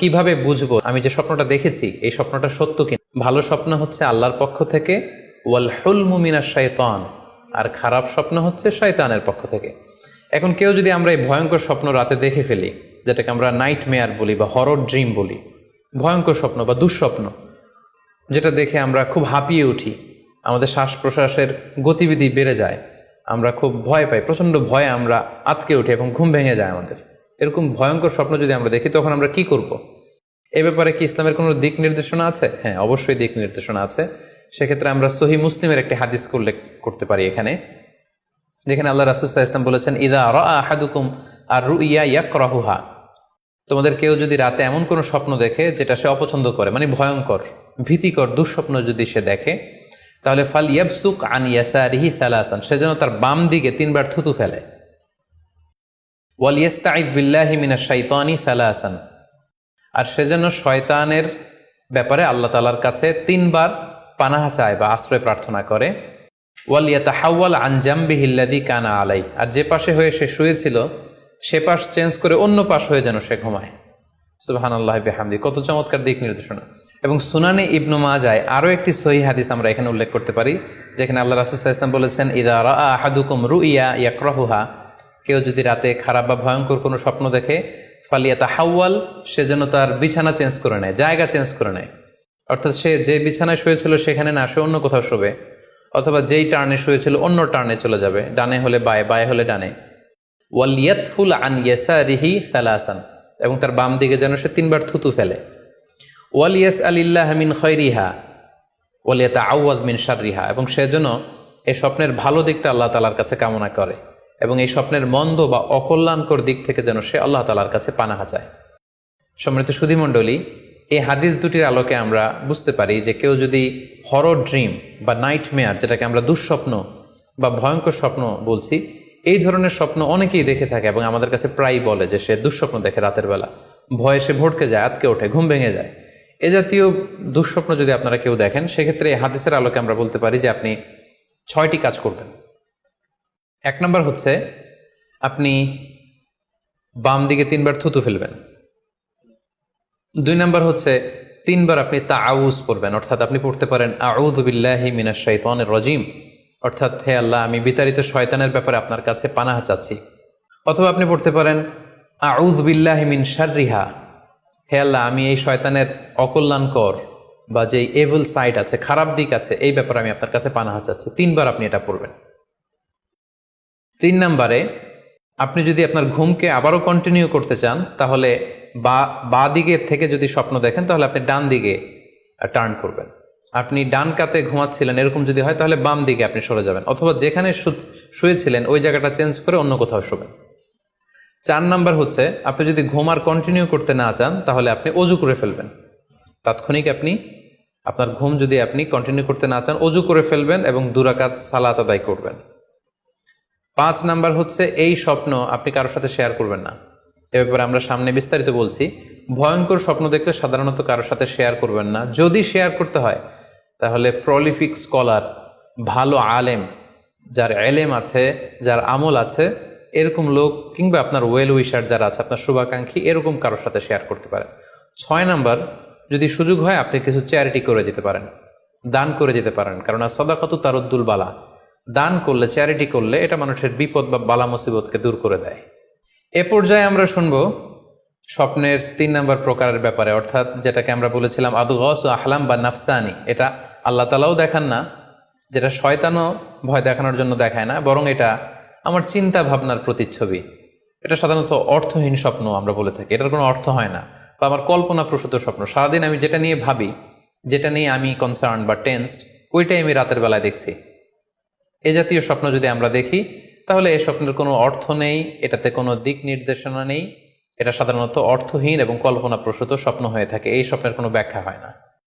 কীভাবে বুঝব? আমি যে স্বপ্নটা দেখেছি, এই স্বপ্নটা সত্য কি ভালো স্বপ্ন হচ্ছে আল্লাহর পক্ষ থেকে, ওয়াল হুল মুমিনা শয়তান আর খারাপ স্বপ্ন হচ্ছে শয়তানের পক্ষ থেকে। এখন কেউ যদি আমরা এই ভয়ঙ্কর স্বপ্ন রাতে দেখে ফেলি, যেটাকে আমরা নাইট মেয়ার বলি বা হরর ড্রিম বলি, ভয়ঙ্কর স্বপ্ন বা দুঃস্বপ্ন, যেটা দেখে আমরা খুব হাঁপিয়ে উঠি, আমাদের শ্বাস প্রশ্বাসের গতিবিধি বেড়ে যায়, আমরা খুব ভয় পাই, প্রচণ্ড ভয়ে আমরা আতকে উঠি এবং ঘুম ভেঙে যায় আমাদের। এরকম ভয়ঙ্কর স্বপ্ন যদি আমরা দেখি, তখন আমরা কি করব। এ ব্যাপারে কি ইসলামের কোনো দিক নির্দেশনা আছে? হ্যাঁ অবশ্যই দিক নির্দেশনা আছে। সেক্ষেত্রে আমরা সহি মুসলিমের একটি হাদিস উল্লেখ করতে পারি এখানে, যেখানে আল্লাহ রাসুসাহ ইসলাম বলেছেন, ইদা র আহাদুকুম আর রু ইয়া ইয়াক রাহুহা তোমাদের কেউ যদি রাতে এমন কোনো স্বপ্ন দেখে যেটা সে অপছন্দ করে মানে ভয়ঙ্কর, ভীতিকর, দুঃস্বপ্ন যদি সে দেখে, তাহলে ফাল ইয়াবসুক আন ইয়াসারিহি সালাসান, সে যেন তার বাম দিকে তিনবার থুতু ফেলে। ওয়াল ইয়াস্তাইদ বিল্লাহি সালাসান। আর সে যেন শয়তানের ব্যাপারে আল্লাহ তালার কাছে তিনবার পানাহা চায় বা আশ্রয় প্রার্থনা করে। ওয়াল ইয়াতাহাওয়াল আন জামবিহিল্লাদি কানা আলাই। আর যে পাশে হয়ে সে শুয়েছিল, সে পাশ চেঞ্জ করে অন্য পাশ হয়ে যেন সে ঘুমায়। সুবাহান আল্লাহ বেহামদি। কত চমৎকার দিক নির্দেশনা। এবং সুনানে ইবনু মাজায় আরও একটি সহি হাদিস আমরা এখানে উল্লেখ করতে পারি, যেখানে আল্লাহ রাসুসাহ ইসলাম বলেছেন, ইদা রা আহাদুকুম রু ইয়া ইয়াকরাহুহা কেউ যদি রাতে খারাপ বা ভয়ঙ্কর কোনো স্বপ্ন দেখে ফালিয়া তাহাওয়াল সে যেন তার বিছানা চেঞ্জ করে নেয়, জায়গা চেঞ্জ করে নেয়। অর্থাৎ সে যে বিছানায় শুয়েছিল সেখানে না, সে অন্য কোথাও শোবে, অথবা যেই টার্নে শুয়েছিল অন্য টার্নে চলে যাবে, ডানে হলে বায়ে বায়ে হলে ডানে। ওয়ালিয়াতফুল আন ইয়াসারিহি সালাসান, এবং তার বাম দিকে যেন সে তিনবার থুতু ফেলে। ওয়ালিয়াস আলিল্লাহ মিন খৈরিহা ওয়ালিয়াতা আউয়াজ মিন শাররিহা, এবং সে যেন এই স্বপ্নের ভালো দিকটা আল্লাহ তালার কাছে কামনা করে। এবং এই স্বপ্নের মন্দ বা অকল্যাণকর দিক থেকে যেন সে আল্লাহ তালার কাছে পানাহা যায় সম্মানিত সুধীমণ্ডলী, এই হাদিস দুটির আলোকে আমরা বুঝতে পারি যে কেউ যদি হরর ড্রিম বা নাইট মেয়ার যেটাকে আমরা দুঃস্বপ্ন বা ভয়ঙ্কর স্বপ্ন বলছি, এই ধরনের স্বপ্ন অনেকেই দেখে থাকে এবং আমাদের কাছে প্রায়ই বলে যে সে দুঃস্বপ্ন দেখে রাতের বেলা। ভয়ে সে ভটকে যায়, আতকে ওঠে, ঘুম ভেঙে যায়। এ জাতীয় দুঃস্বপ্ন যদি আপনারা কেউ দেখেন, সেক্ষেত্রে এই হাদিসের আলোকে আমরা বলতে পারি যে আপনি ছয়টি কাজ করবেন। এক নম্বর হচ্ছে আপনি বাম দিকে তিনবার থুতু ফেলবেন। দুই নম্বর হচ্ছে তিনবার আপনি তা আউজ পড়বেন। অর্থাৎ আপনি পড়তে পারেন আউদুবিল্লাহি মিনাশ শৈতানের রজিম। অর্থাৎ, হে আল্লাহ, আমি বিতাড়িত শয়তানের ব্যাপারে আপনার কাছে পানাহা চাচ্ছি। অথবা আপনি পড়তে পারেন আউদবিল্লাহি মিন শাররিহা। হে আল্লাহ, আমি এই শয়তানের অকল্যাণকর বা যে এভুল সাইট আছে, খারাপ দিক আছে, এই ব্যাপারে আমি আপনার কাছে পানাহা চাচ্ছি। তিনবার আপনি এটা পড়বেন। তিন নম্বরে, আপনি যদি আপনার ঘুমকে আবারও কন্টিনিউ করতে চান, তাহলে বা বা দিকের থেকে যদি স্বপ্ন দেখেন, তাহলে আপনি ডান দিকে টার্ন করবেন। আপনি ডান কাতে ঘুমাচ্ছিলেন, এরকম যদি হয়, তাহলে বাম দিকে আপনি সরে যাবেন। অথবা যেখানে শুয়েছিলেন, ওই জায়গাটা চেঞ্জ করে অন্য কোথাও শোবেন। চার নাম্বার হচ্ছে, আপনি যদি ঘুম আর কন্টিনিউ করতে না চান, তাহলে আপনি অজু করে ফেলবেন। তাৎক্ষণিক আপনি, আপনার ঘুম যদি আপনি কন্টিনিউ করতে না চান, অজু করে ফেলবেন এবং দুরাকাত সালাত আদায় করবেন। পাঁচ নাম্বার হচ্ছে, এই স্বপ্ন আপনি কারোর সাথে শেয়ার করবেন না। এ ব্যাপারে আমরা সামনে বিস্তারিত বলছি। ভয়ঙ্কর স্বপ্ন দেখলে সাধারণত কারোর সাথে শেয়ার করবেন না। যদি শেয়ার করতে হয়, তাহলে প্রলিফিক স্কলার ভালো আলেম, যার এলেম আছে, যার আমল আছে, এরকম লোক কিংবা আপনার ওয়েল উইশার যারা আছে, আপনার শুভাকাঙ্ক্ষী, এরকম কারোর সাথে শেয়ার করতে পারেন। ছয় নাম্বার, যদি সুযোগ হয়, আপনি কিছু চ্যারিটি করে দিতে পারেন। দান করে যেতে পারেন। কারণ সদাকতু তারুদ্দুল বালা। দান করলে চ্যারিটি করলে এটা মানুষের বিপদ বা বালা মুসিবতকে দূর করে দেয়। এ পর্যায়ে আমরা শুনব স্বপ্নের তিন নম্বর প্রকারের ব্যাপারে, অর্থাৎ যেটাকে আমরা বলেছিলাম, আদগস ও আহলাম বা নাফসানি। এটা আল্লাহ তালাও দেখান না, যেটা শয়তানও ভয় দেখানোর জন্য দেখায় না, বরং এটা আমার চিন্তা ভাবনার প্রতিচ্ছবি। এটা সাধারণত অর্থহীন স্বপ্ন আমরা বলে থাকি, এটার কোনো অর্থ হয় না, বা আমার কল্পনা প্রসূত স্বপ্ন। সারাদিন আমি যেটা নিয়ে ভাবি, যেটা নিয়ে আমি কনসার্ন বা টেন্সড ওইটাই আমি রাতের বেলায় দেখছি। এ জাতীয় স্বপ্ন যদি আমরা দেখি, তাহলে এই স্বপ্নের কোনো অর্থ নেই, এটাতে কোনো দিক নির্দেশনা নেই। এটা সাধারণত অর্থহীন এবং কল্পনা প্রসূত স্বপ্ন হয়ে থাকে। এই স্বপ্নের কোনো ব্যাখ্যা হয় না।